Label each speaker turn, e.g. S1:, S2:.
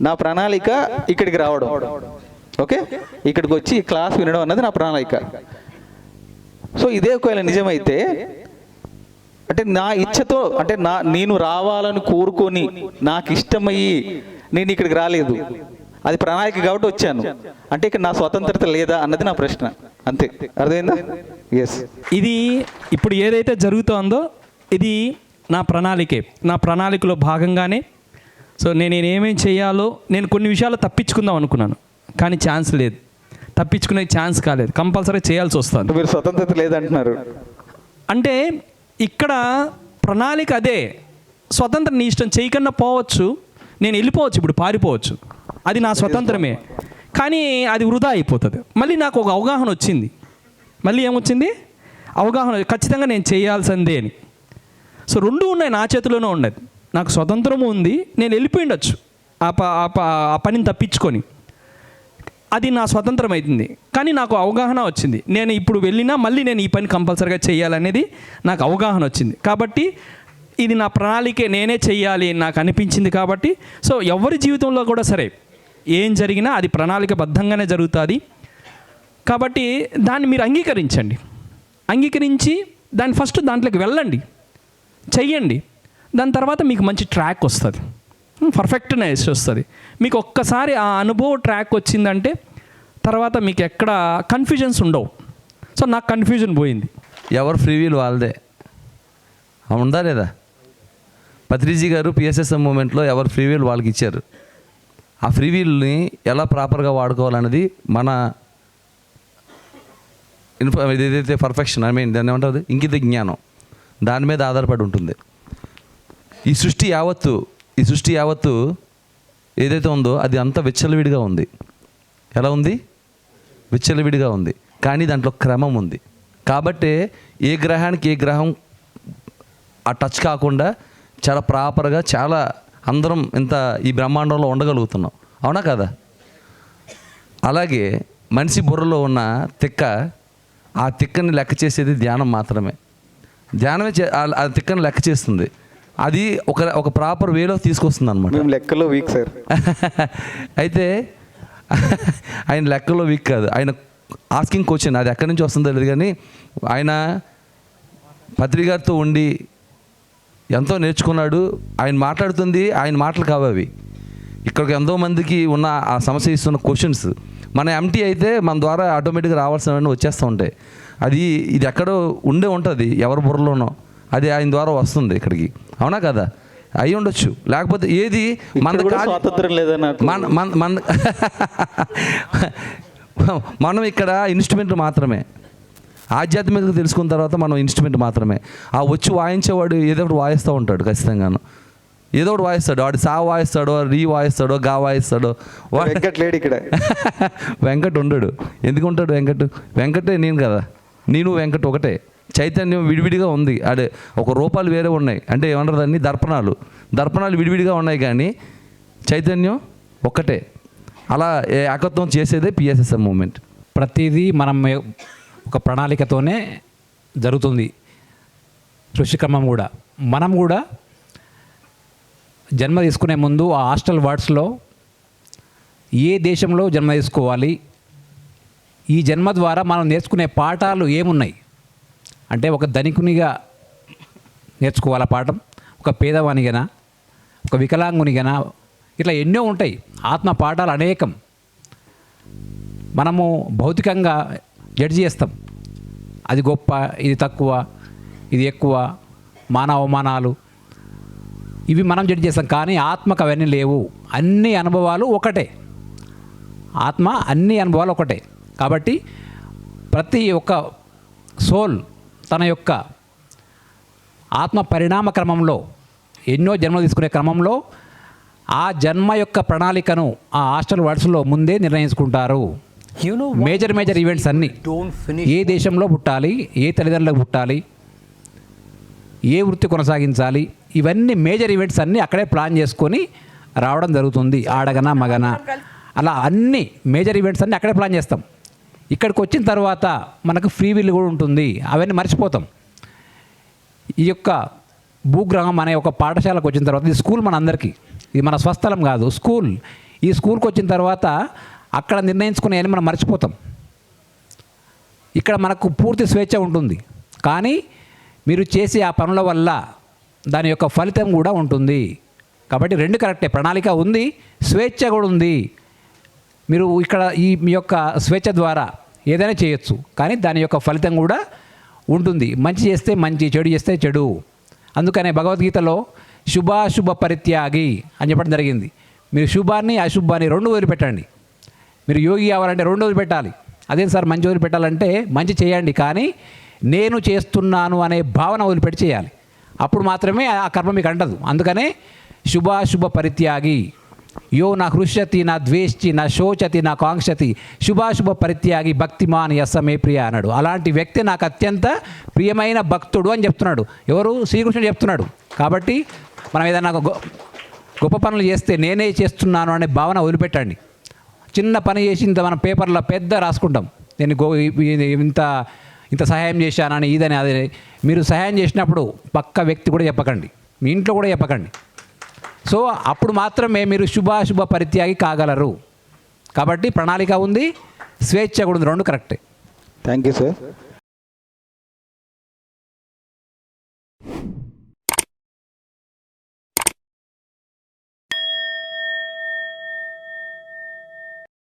S1: నా ప్రణాళిక ఇక్కడికి రావడం. ఓకే? ఇక్కడికి వచ్చి క్లాస్ వినడం అన్నది నా ప్రణాళిక. సో ఇదే ఒకవేళ నిజమైతే అంటే నా ఇచ్చతో అంటే నా నేను రావాలని కోరుకొని నాకు ఇష్టమయ్యి నేను ఇక్కడికి రాలేదు. అది ప్రణాళిక కాబట్టి వచ్చాను. అంటే ఇక్కడ నా స్వతంత్రత లేదా అన్నది నా ప్రశ్న. అంతే. అర్థమైందా? ఎస్
S2: ఇది ఇప్పుడు ఏదైతే జరుగుతోందో ఇది నా ప్రణాళికే. నా ప్రణాళికలో భాగంగానే సో నేను ఏమేం చేయాలో నేను కొన్ని విషయాలు తప్పించుకుందాం అనుకున్నాను కానీ ఛాన్స్ లేదు. తప్పించుకునే ఛాన్స్ కాలేదు. కంపల్సరీ చేయాల్సి వస్తుంది.
S1: మీరు స్వతంత్రత లేదంటున్నారు.
S2: అంటే ఇక్కడ ప్రణాళిక అదే. స్వతంత్రం నీ ఇష్టం చేయకుండా పోవచ్చు నేను వెళ్ళిపోవచ్చు ఇప్పుడు పారిపోవచ్చు. అది నా స్వతంత్రమే. కానీ అది వృధా అయిపోతుంది. మళ్ళీ నాకు ఒక అవగాహన వచ్చింది. మళ్ళీ ఏమొచ్చింది? అవగాహన ఖచ్చితంగా నేను చేయాల్సిందే అని. సో రెండు ఉన్నాయి నా చేతిలోనే ఉన్నది. నాకు స్వతంత్రం ఉంది నేను వెళ్ళిపోయిండొచ్చు. ఆ ప ఆ ప ఆ పనిని తప్పించుకొని. అది నా స్వతంత్రం అవుతుంది కానీ నాకు అవగాహన వచ్చింది. నేను ఇప్పుడు వెళ్ళినా మళ్ళీ నేను ఈ పని కంపల్సరిగా చేయాలనేది నాకు అవగాహన వచ్చింది. కాబట్టి ఇది నా ప్రణాళికే నేనే చెయ్యాలి అని నాకు అనిపించింది కాబట్టి సో ఎవరి జీవితంలో కూడా సరే ఏం జరిగినా అది ప్రణాళికబద్ధంగానే జరుగుతుంది. కాబట్టి దాన్ని మీరు అంగీకరించండి. అంగీకరించి దాన్ని ఫస్ట్ దాంట్లోకి వెళ్ళండి. చెయ్యండి. దాని తర్వాత మీకు మంచి ట్రాక్ వస్తుంది. పర్ఫెక్ట్నెస్ వస్తుంది. మీకు ఒక్కసారి ఆ అనుభవ ట్రాక్ వచ్చిందంటే తర్వాత మీకు ఎక్కడ కన్ఫ్యూజన్స్ ఉండవు. సో నాకు కన్ఫ్యూజన్ పోయింది.
S3: ఎవరు ఫ్రీ వీల్ వాళ్ళదే. ఉందా లేదా? పత్రిజీ గారు పిఎస్ఎస్ఎం మూమెంట్లో ఎవరు ఫ్రీ వీల్ వాళ్ళకి ఇచ్చారు. ఆ ఫ్రీ వీల్ని ఎలా ప్రాపర్గా వాడుకోవాలనేది మన ఇన్ఫ ఏదైతే పర్ఫెక్షన్ ఐ మీన్ దాన్ని ఏమంటారు ఇంకిత జ్ఞానం. దాని మీద ఆధారపడి ఉంటుంది. ఈ సృష్టి యావత్తు ఈ సృష్టి యావత్తు ఏదైతే ఉందో అది అంత విచ్చలవిడిగా ఉంది. ఎలా ఉంది? విచ్చలవిడిగా ఉంది. కానీ దాంట్లో క్రమం ఉంది. కాబట్టే ఏ గ్రహానికి ఏ గ్రహం ఆ టచ్ కాకుండా చాలా ప్రాపర్గా చాలా అందరం ఇంత ఈ బ్రహ్మాండంలో ఉండగలుగుతున్నాం. అవునా కదా? అలాగే మనిషి బుర్రలో ఉన్న తిక్క ఆ తిక్కని లెక్క చేసేది ధ్యానం మాత్రమే. ధ్యానమే చే- ఆ ఆ తిక్కని లెక్క చేస్తుంది. అది ఒక ఒక ప్రాపర్ వేలో తీసుకొస్తుంది అనమాట
S1: మేము లెక్కలో వీక్ సార్
S3: అయితే ఆయన లెక్కలో వీక్ కాదు. ఆయన ఆస్కింగ్ క్వశ్చన్ అది ఎక్కడి నుంచి వస్తుందో తెలియదు కానీ ఆయన పత్రికారితో ఉండి ఎంతో నేర్చుకున్నాడు. ఆయన మాట్లాడుతుంది ఆయన మాటలు కావు అవి. ఇక్కడికి ఎంతో మందికి ఉన్న ఆ సమస్య ఇస్తున్న క్వశ్చన్స్ మన ఎంటీ అయితే మన ద్వారా ఆటోమేటిక్గా రావాల్సినవన్నీ వచ్చేస్తూ ఉంటాయి. అది ఇది ఎక్కడో ఉండే ఉంటుంది ఎవరి బుర్రలోనో. అది ఆయన ద్వారా వస్తుంది ఇక్కడికి. అవునా కదా? అయి ఉండొచ్చు. లేకపోతే ఏది? మన
S1: స్వాతంత్రం లేదా నాకు?
S3: మన మన మన మనం ఇక్కడ ఇన్స్ట్రుమెంట్ మాత్రమే. ఆధ్యాత్మికత తెలుసుకున్న తర్వాత మనం ఇన్స్ట్రుమెంట్ మాత్రమే. ఆ వచ్చి వాయించేవాడు ఏదో ఒకటి వాయిస్తూ ఉంటాడు ఖచ్చితంగాను. ఏదో ఒకటి వాయిస్తాడు. వాడు సా వాయిస్తాడో రీ వాయిస్తాడో గా వాయిస్తాడో
S1: వెంకట్ లేడు ఇక్కడ.
S3: వెంకట్ ఉండడు. ఎందుకు ఉంటాడు వెంకట్? వెంకటే నేను కదా. నేను వెంకట్ ఒకటే. చైతన్యం విడివిడిగా ఉంది. అదే ఒక రూపాలు వేరే ఉన్నాయి. అంటే ఏమంటారు దాన్ని? దర్పణాలు. దర్పణాలు విడివిడిగా ఉన్నాయి కానీ చైతన్యం ఒక్కటే. అలా ఏ- ఏకత్వం చేసేదే పిఎస్ఎస్ఎం మూమెంట్
S4: ప్రతిదీ మనం ఒక ప్రణాళికతోనే జరుగుతుంది. సృష్టిక్రమం కూడా. మనం కూడా జన్మ తీసుకునే ముందు ఆ హాస్టల్ వార్డ్స్లో ఏ దేశంలో జన్మ తీసుకోవాలి? ఈ జన్మ ద్వారా మనం నేర్చుకునే పాఠాలు ఏమున్నాయి? అంటే ఒక ధనికునిగా నేర్చుకోవాలా పాఠం ఒక పేదవానిగనా ఒక వికలాంగునిగనా ఇట్లా ఎన్నో ఉంటాయి. ఆత్మ పాఠాలు అనేకం. మనము భౌతికంగా జడ్జి చేస్తాం. అది గొప్ప ఇది తక్కువ ఇది ఎక్కువ మాన అవమానాలు. ఇవి మనం జడ్జి చేస్తాం. కానీ ఆత్మకు అవన్నీ లేవు. అన్ని అనుభవాలు ఒకటే. ఆత్మ అన్ని అనుభవాలు ఒకటే. కాబట్టి ప్రతి ఒక్క సోల్ తన యొక్క ఆత్మ పరిణామ క్రమంలో ఎన్నో జన్మలు తీసుకునే క్రమంలో ఆ జన్మ యొక్క ప్రణాళికను ఆ హాస్టల్ వర్డ్స్లో ముందే నిర్ణయించుకుంటారు. మేజర్ మేజర్ ఈవెంట్స్ అన్నీ. ఏ దేశంలో పుట్టాలి ఏ తల్లిదండ్రులకు పుట్టాలి ఏ వృత్తి కొనసాగించాలి ఇవన్నీ మేజర్ ఈవెంట్స్ అన్నీ అక్కడే ప్లాన్ చేసుకొని రావడం జరుగుతుంది. ఆడగన మగన. అలా అన్ని మేజర్ ఈవెంట్స్ అన్నీ అక్కడే ప్లాన్ చేస్తాం. ఇక్కడికి వచ్చిన తర్వాత మనకు ఫ్రీ విల్ కూడా ఉంటుంది. అవన్నీ మర్చిపోతాం. ఈ యొక్క భూగ్రహం అనే ఒక పాఠశాలకు వచ్చిన తర్వాత ఇది స్కూల్ మన అందరికీ. ఇది మన స్వస్థలం కాదు స్కూల్. ఈ స్కూల్కి వచ్చిన తర్వాత అక్కడ నిర్ణయించుకునే మనం మర్చిపోతాం. ఇక్కడ మనకు పూర్తి స్వేచ్ఛ ఉంటుంది. కానీ మీరు చేసే ఆ పనుల వల్ల దాని యొక్క ఫలితం కూడా ఉంటుంది. కాబట్టి రెండు కరెక్టే ప్రణాళిక ఉంది స్వేచ్ఛ కూడా ఉంది. మీరు ఇక్కడ ఈ మీ యొక్క స్వేచ్ఛ ద్వారా ఏదైనా చేయొచ్చు. కానీ దాని యొక్క ఫలితం కూడా ఉంటుంది. మంచి చేస్తే మంచి చెడు చేస్తే చెడు. అందుకనే భగవద్గీతలో శుభాశుభ పరిత్యాగి అని చెప్పడం జరిగింది. మీరు శుభాన్ని అశుభాన్ని రెండు వదిలిపెట్టండి. మీరు యోగి అవ్వాలంటే రెండు వదిలిపెట్టాలి. అదే సార్ మంచి వదిలిపెట్టాలంటే మంచి చేయండి కానీ నేను చేస్తున్నాను అనే భావన వదిలిపెట్టి చేయాలి. అప్పుడు మాత్రమే ఆ కర్మ మీకు అంటదు. అందుకనే శుభాశుభ పరిత్యాగి. యో నా హృష్యతి నా ద్వేష్టి నా శోచతి నా కాంక్షతి శుభాశుభ పరిత్యాగి భక్తిమాన్ యస్సమే ప్రియ అన్నాడు. అలాంటి వ్యక్తి నాకు అత్యంత ప్రియమైన భక్తుడు అని చెప్తున్నాడు. ఎవరు? శ్రీకృష్ణుడు చెప్తున్నాడు. కాబట్టి మనం ఏదైనా గొప్ప పనులు చేస్తే నేనే చేస్తున్నాను అనే భావన వదిలిపెట్టండి. చిన్న పని చేసి ఇంత మన పేపర్లో పెద్ద రాసుకుంటాం. నేను గో ఇంత ఇంత సహాయం చేశానని ఇదని అదే మీరు సహాయం చేసినప్పుడు పక్క వ్యక్తి కూడా చెప్పకండి. మీ ఇంట్లో కూడా చెప్పకండి. సో అప్పుడు మాత్రమే మీరు శుభాశుభ పరిత్యాగి కాగలరు. కాబట్టి ప్రణాళిక ఉంది స్వేచ్ఛ కూడా ఉంది రెండు కరెక్టే.
S1: Thank you sir